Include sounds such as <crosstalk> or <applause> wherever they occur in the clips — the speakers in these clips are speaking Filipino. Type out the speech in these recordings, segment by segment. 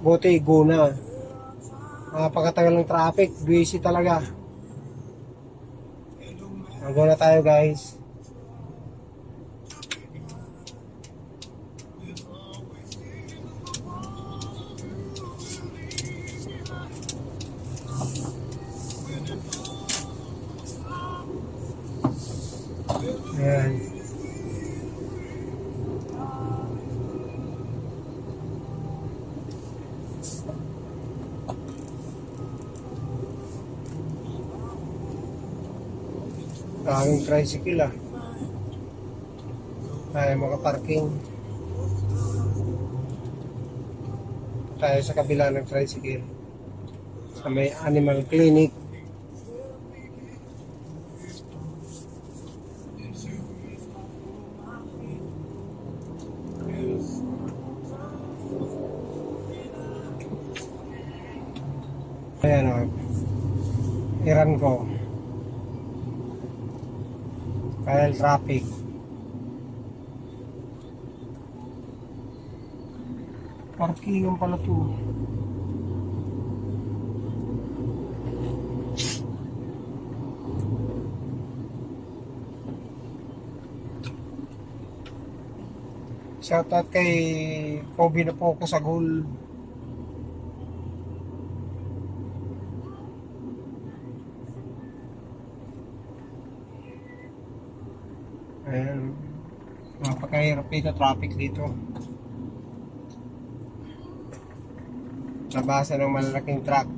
Buti, guna. Napakatagal ng traffic. Busy talaga. Mag-go na tayo guys. Daming tricycle ah. Tayo makaparking. Tayo sa kabila ng tricycle. Sa may animal clinic. Ayan o. Iran ko. Kaya traffic. Parkingan pala to. Shoutout kay Kobe na po ako sa goal. Ayan. Napakahirap dito traffic dito. Nabasa ng malalaking truck.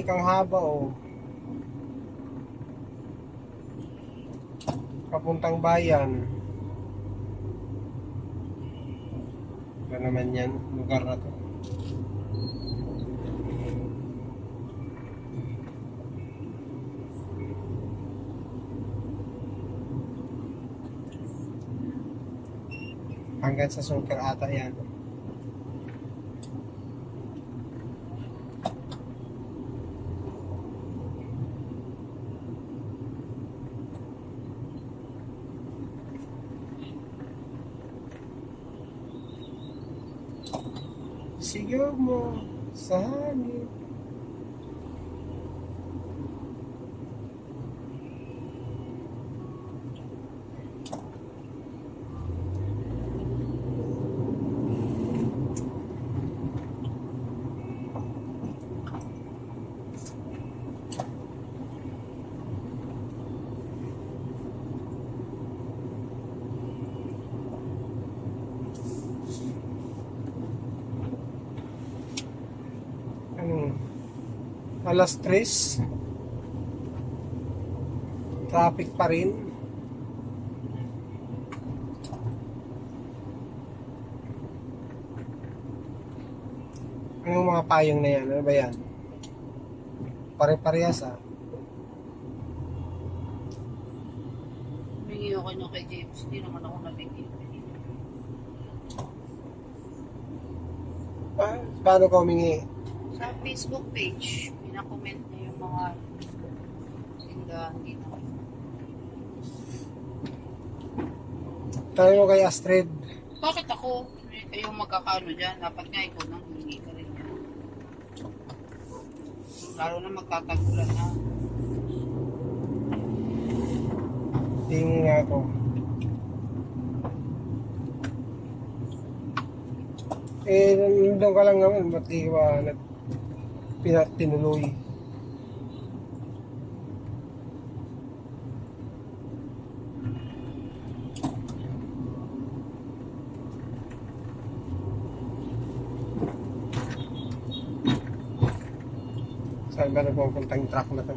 Traffic, ang haba oh. Papuntang bayan. Ano naman yan, lugar na to. Hanggang sa Sugar ata yan. Sigaw mo sa hangin. Ano? Alas 3. Traffic pa rin. Anong mga payong na yan? Ano ba yan? Pare-parehas ah. Humingi ako niya kay James. Hindi naman ako nabigyan. Pa- paano ka humingi? Sa Facebook page, pinakomment niya yung mga tindahan dito. Mo kay Astrid. Bakit ako? Eh, Kayong magkakano dyan, dapat nga ikaw nang humingi ka rin yan. Lalo na magtatagulan na. Hingi nga ako. Eh, nandun ka lang naman. Ba't di ka ba nag tinuloy? Saan ba nagpupunta yung truck na to?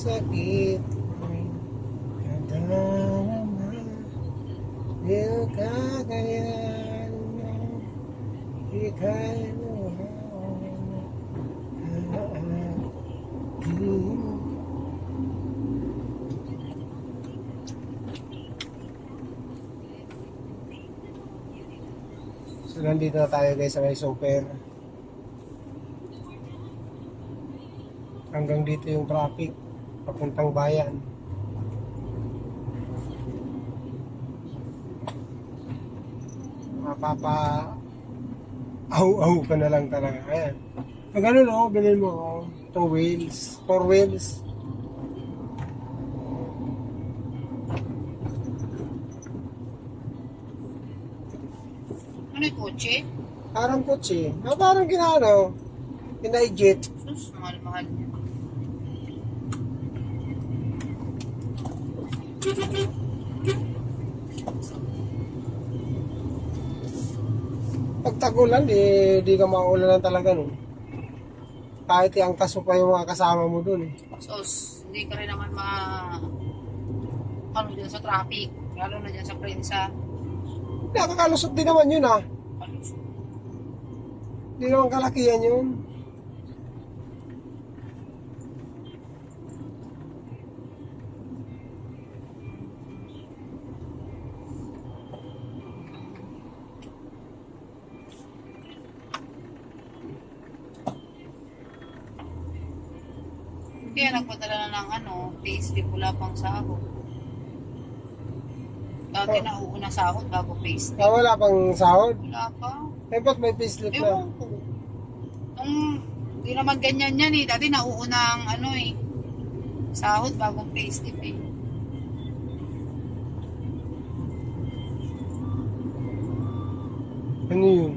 Sakit Kadarama Di kakayanin mo Ika'y mahal So nandito na tayo guys sa may super. Hanggang dito yung traffic papuntang bayan. Mapapa au-au ka na lang talaga. Ayan. Pag ano no, bilhin mo oh, two wheels, four wheels. Ano yung kotse? Parang kotse. Ah, parang ginano. Kinaigit. Pag tagulan, eh, di ka maulanan talaga nun. Kahit iangkas mo pa yung mga kasama mo dun. Eh. Sus, hindi ka rin naman ma... Ano dyan sa traffic. Lalo na dyan sa prensa. Nakakalusot din naman yun ah. Ano, Hindi naman kalakihan yun. Kaya nagpadala na ng ano, payslip wala pang sahod. Dati Oh. nauuna sahod bago payslip. Ah, wala pang sahod. Wala pa. Eh, ba't may payslip na? Ewan ko. Nung, di naman ganyan yan eh. Dati nauuna ang ano eh. Sahod bagong payslip eh. Ano yun?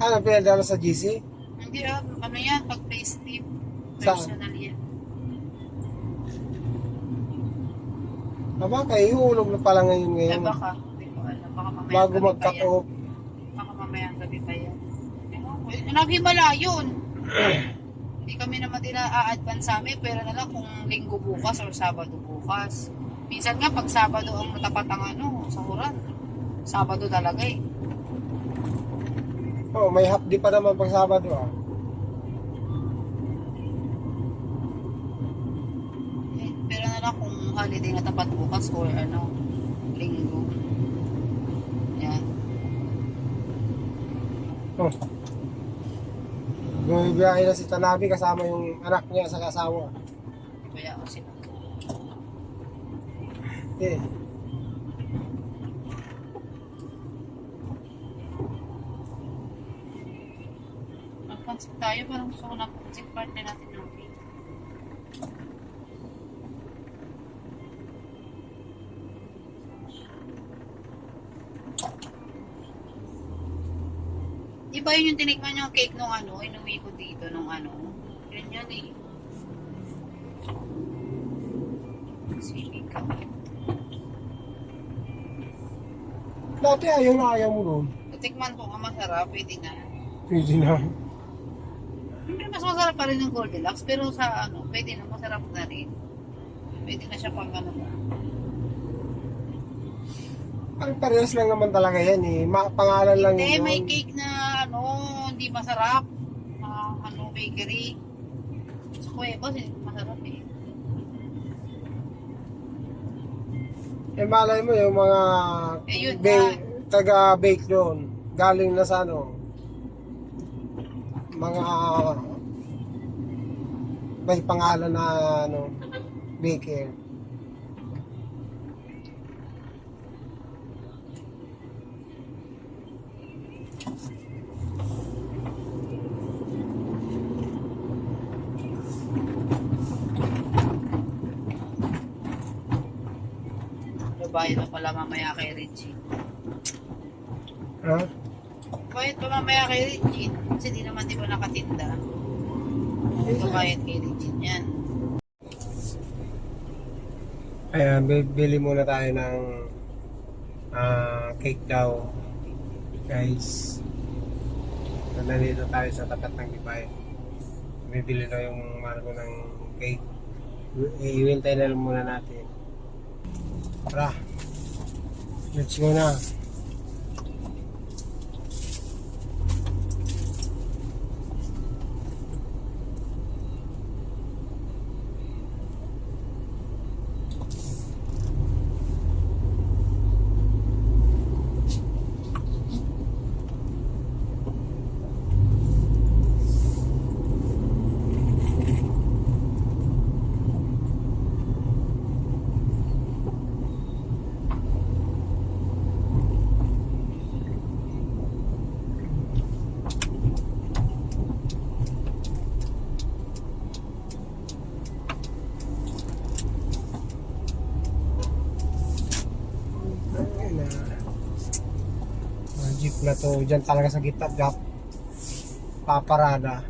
Ano, pinadala sa GC? Hindi ah, ano yan, pag? Personal yan. Aba, kayo, hulog na pala ngayon Eh ngayon. baka, hindi ko alam. Baka mamaya Bago magka-off. Baka mamaya gabi pa yan. Ewan ko, eh, Nag-himala yun. <clears throat> Hindi kami naman din a-advance sa amin, pero na lang kung linggo bukas or sabado bukas. Minsan nga, pag sabado ang matapat ang ano, sa huran. Sabado talaga eh. Oh, may day pa naman pag Sabado ah. Eh, Lang kung holiday na tapat bukas or ano, linggo. Yan. Oh. Bumibiyahe na si Tanabi kasama yung anak niya sa kasawa. Kaya ako sila. Eh. Magpansin tayo, parang gusto ko na pansin partner natin ng pay. Di ba yun yung tinikman yung cake nung ano, inuwi ko dito nung ano. Yun yun eh. Sweetie ka. Dati ayaw na ayaw mo doon. Titikman ko kung masarap, pwede na. Pwede na. Siyempre mas masarap pa rin yung Goldilocks, pero sa ano, pwede na, masarap na rin. Pwede na siya pang ano ba. Ang parehas lang naman talaga yan eh. Ma- pangalan lang Hindi, yun. may cake na ano, hindi masarap. Ah, ano, bakery. Sa Cuevas, hindi masarap eh. Eh malay mo yung mga Eh, yun ba- taga-bake doon. Galing na sa ano. Mga may pangalan na ano, baker. bayad pa pala mamaya kay Richie. Ha? Huh? Bayad pa mamaya kay Richie. Kasi di naman di ko nakatinda. Ito bayad kay Richie yan. Ayan, bibili muna tayo ng uh, cake daw. Guys, nandito tayo sa tapat ng Dubai. Bibili daw yung Marco ng cake. Iwintay na muna natin. Tara. Let's go na. talaga to. Dyan talaga sa gitna gap paparada.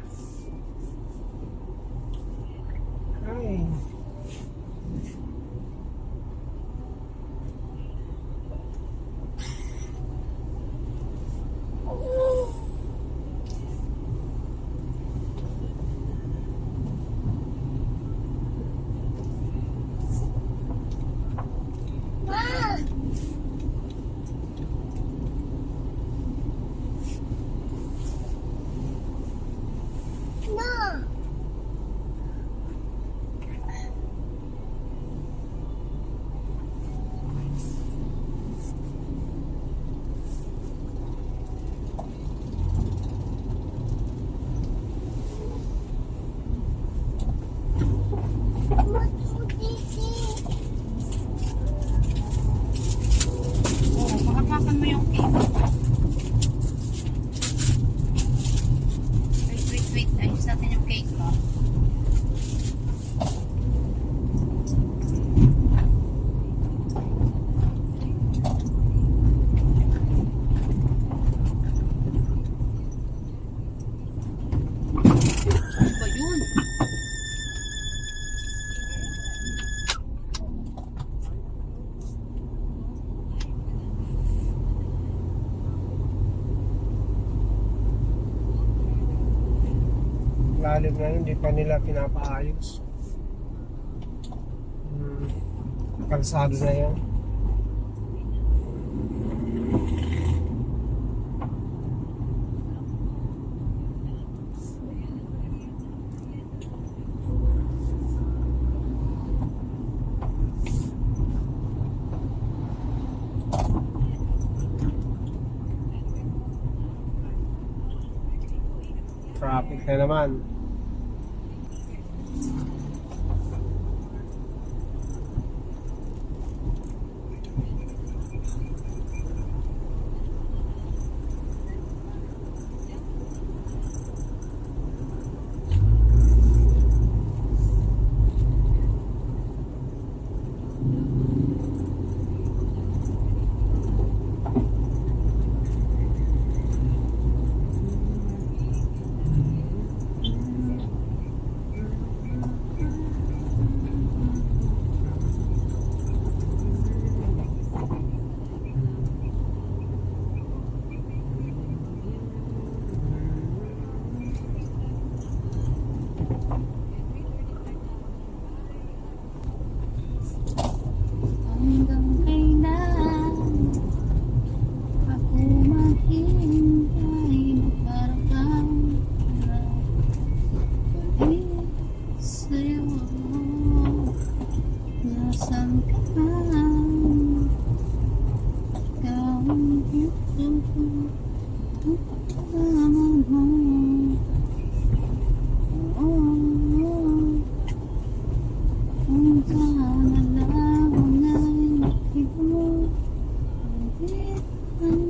natin yung cake, no? ngayon hindi pa nila pinapaayos. Hmm, kalsado na yan. Mm-hmm.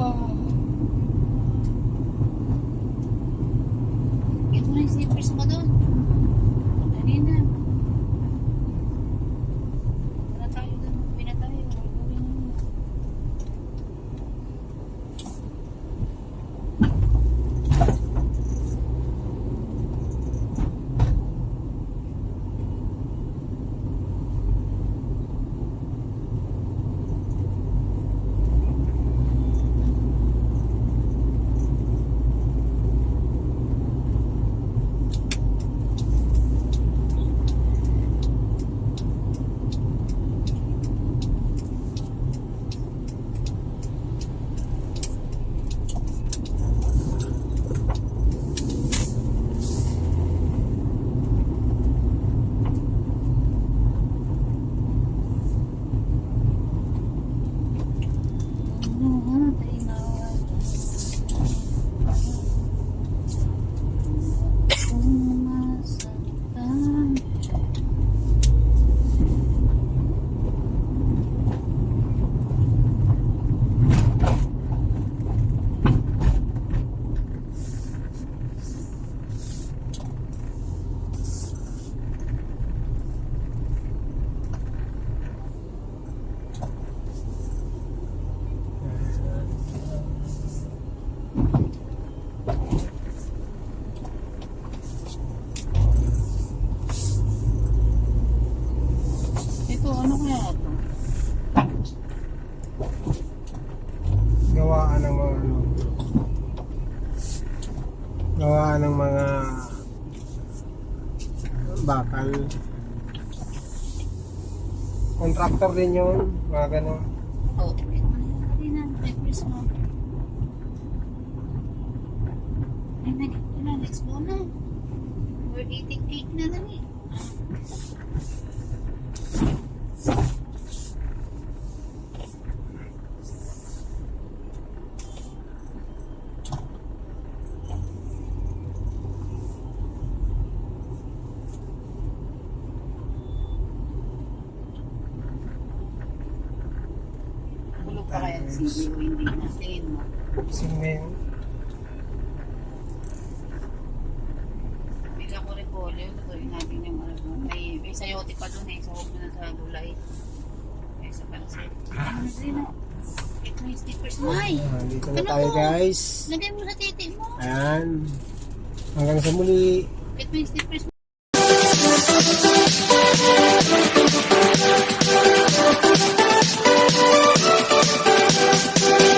Oh, oh. Get mo na yung slippers mo doon. Dali na. Punta na tayo doon. Uwi na tayo. Uwi na. Ito, ano kaya ito? Gawaan ng mga ano. Gawaan ng mga bakal. Contractor din yun. Mga ganun. Oh. Ay, nag na. We're eating cake na dali. Bulog pa kaya si Leo, hindi na. Tingin mo. Bigla ko rin po, Leo, tutuloy natin yung ano, may, may sayote pa dun eh, so huwag mo na sa gulay. Ay, sa pansit. Ano na din ah. Ito yung stickers mo. Ay! Ah, dito na Ano tayo to? guys. Lagay mo sa titi mo. Ayan. Hanggang sa muli. Ito yung stickers mo.